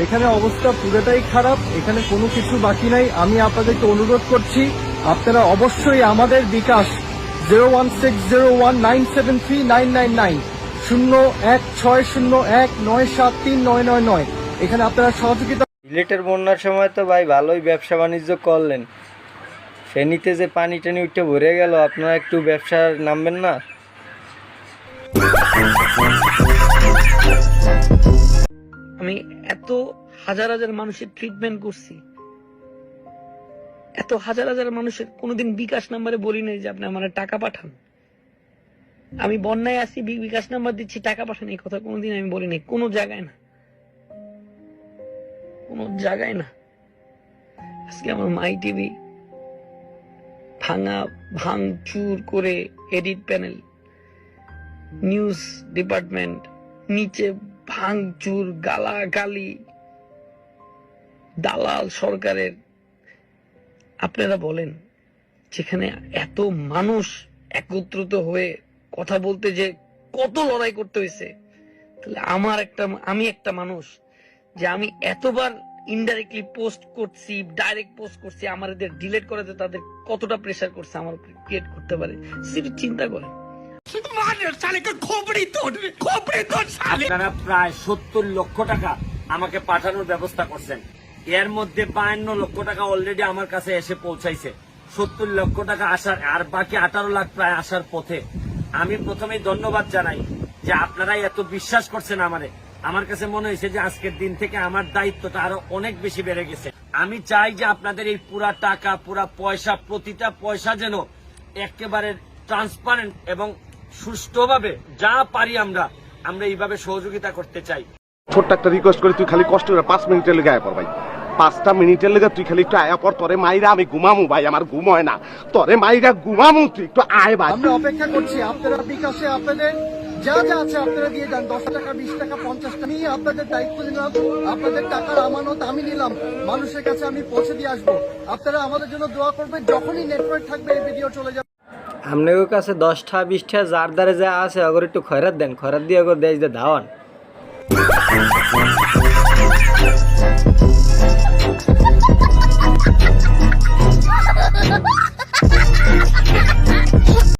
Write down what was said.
এখানে অবস্থা পুরোটাই খারাপ এখানে কোনো কিছু বাকি নাই। আমি আপনাদেরকে অনুরোধ করছি আপনারা অবশ্যই আমাদের bKash zero one six zero one nine seven three nine nine nine শূন্য এক ছয় শূন্য এক নয় সাত তিন নয় নয় নয়। এখানে আপনারা সহযোগিতা সিলেটের বন্যার সময় তো ভাই ভালোই ব্যবসা বাণিজ্য করলেন। ফেনীতে যে পানি টানি উঠে ভরে গেল আপনারা একটু ব্যবসার নামবেন না? আমি এত হাজার হাজার মানুষের ট্রিটমেন্ট করছি। এত হাজার হাজার মানুষের কোনোদিন বিকাশ নাম্বারে বলি নাই যে আপনি আমার টাকা পাঠান। আমি বন্যায় আসি বিকাশ নাম্বার দিচ্ছি, টাকা পাঠান, এই কথা কোনোদিন আমি বলি নাই। কোনো জায়গায় না। কোনো জায়গায় না। আজকে আমার মাই টিভি ভাঙা, ভাঙচুর করে এডিট প্যানেল নিউজ ডিপার্টমেন্ট নিচে ভাঙচুর, গালাগালি। দালাল সরকারের, আপনারা বলেন, যেখানে এত মানুষ একত্রিত হয়ে কথা বলতে যে কত লড়াই করতে হয়েছে। তাহলে আমার একটা, আমি একটা মানুষ যে আমি এতবার ইনডাইরেক্টলি পোস্ট করছি ডাইরেক্ট পোস্ট করছি, আমার এদের ডিলেট করাতে তাদের কতটা প্রেশার করছে, আমার ক্রিয়েট করতে পারে, সেটা চিন্তা করেন। আপনারা প্রায় সত্তর লক্ষ টাকা আমাকে পাঠানোর ব্যবস্থা করছেন। এর মধ্যে বায়ান্ন লক্ষ টাকা অলরেডি আমার কাছে এসে পৌঁছাইছে। সত্তর লক্ষ টাকা আসার, আর বাকি আঠারো লাখ প্রায় আসার পথে। আমি প্রথমেই ধন্যবাদ জানাই যে আপনারাই এত বিশ্বাস করছেন আমারে। আমার কাছে মনে হয়েছে যে আজকের দিন থেকে আমার দায়িত্বটা আরও অনেক বেশি বেড়ে গেছে। আমি চাই যে আপনাদের এই পুরা টাকা, পুরা পয়সা, প্রতিটা পয়সা যেন একেবারে ট্রান্সপারেন্ট এবং সুষ্ঠুভাবে যা পারি আমরা আমরা এইভাবে সহযোগিতা করতে চাই। ছোট্ট একটা রিকোয়েস্ট করি তুই খালি কষ্ট করে পাঁচ মিনিটের লেগে আয়া পর ভাই। পাঁচটা মিনিটের লেগে তুই খালি একটু আয়া পর তোরে মাইরা আমি ঘুমামু ভাই আমার ঘুম হয় না। তোরে মাইরা ঘুমামু তুই একটু আয় ভাই। আমরা অপেক্ষা করছি আপনারা বিকাশে আপনাদের যা যা আছে আপনারা দিয়ে যান। দশ টাকা বিশ টাকা পঞ্চাশ টাকা নিয়ে আপনাদের দায়িত্ব নিলাম আপনাদের টাকার আমানত আমি নিলাম। মানুষের কাছে আমি পৌঁছে দিয়ে আসব। আপনারা আমাদের জন্য দোয়া করবেন যখনই নেটওয়ার্ক থাকবে এই ভিডিও চলে যাবে। আপনাদের কাছে দশটা, বিশটা, যার দ্বারে যা আছে, অগর একটু খয়রাত দেন। খয়রাত দিয়ে অগর দেশ দিয়ে ধাওয়ান